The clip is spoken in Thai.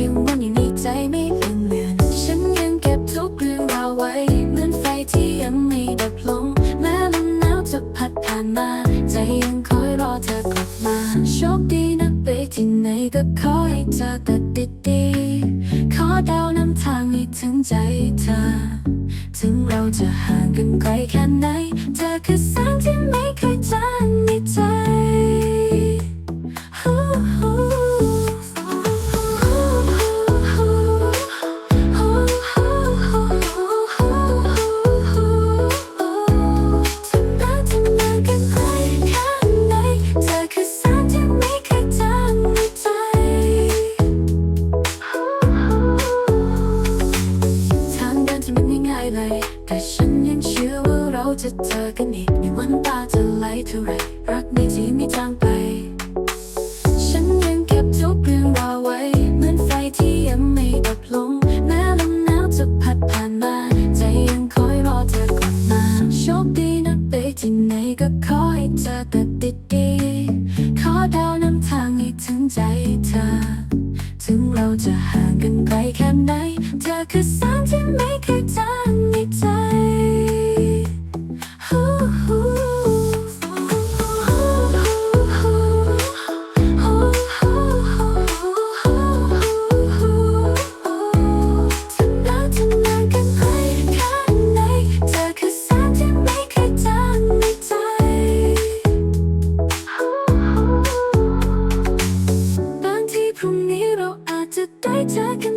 ยังวันอยู่ในใจไม่ลี่ยนเลือน ฉันยังเก็บทุกเรื่องราวไว้ เหมือนไฟที่ยังไม่ดับลง แม้ลมหนาวจะพัดผ่านมา ใจยังคอยรอเธอกลับมา โชคดีนะไปที่ไหนก็ขอให้เจอแต่ดีๆขอดาวนำทางให้ถึงใจเธอ ถึงเราจะห่างกันไกลแค่ไหน เธอคือแสงที่ไม่เคยจางในใจายเลยแต่ฉันยังเชื่อว่าเราจะเจอกันอีกในวันตาจะไหลเท่าไรรักในที่ไม่จางไป ฉันยังเก็บทุกเรื่องราวไว้ เหมือนไฟที่ยังไม่ดับลง แม้ลมหนาวจะพัดผ่านมา ใจยังคอยรอเธอกลับมา โชคดีนะไปที่ไหนก็ขอให้เจอแต่ดีๆขอดาวนำทางให้ถึงใจเธอ ถึงเราจะห่างกันไกลแค่ไหน เธอคือแสงที่ไม่เคยจางในใจ บางทีพรุ่งนี้เราอาจจะได้เจอกันให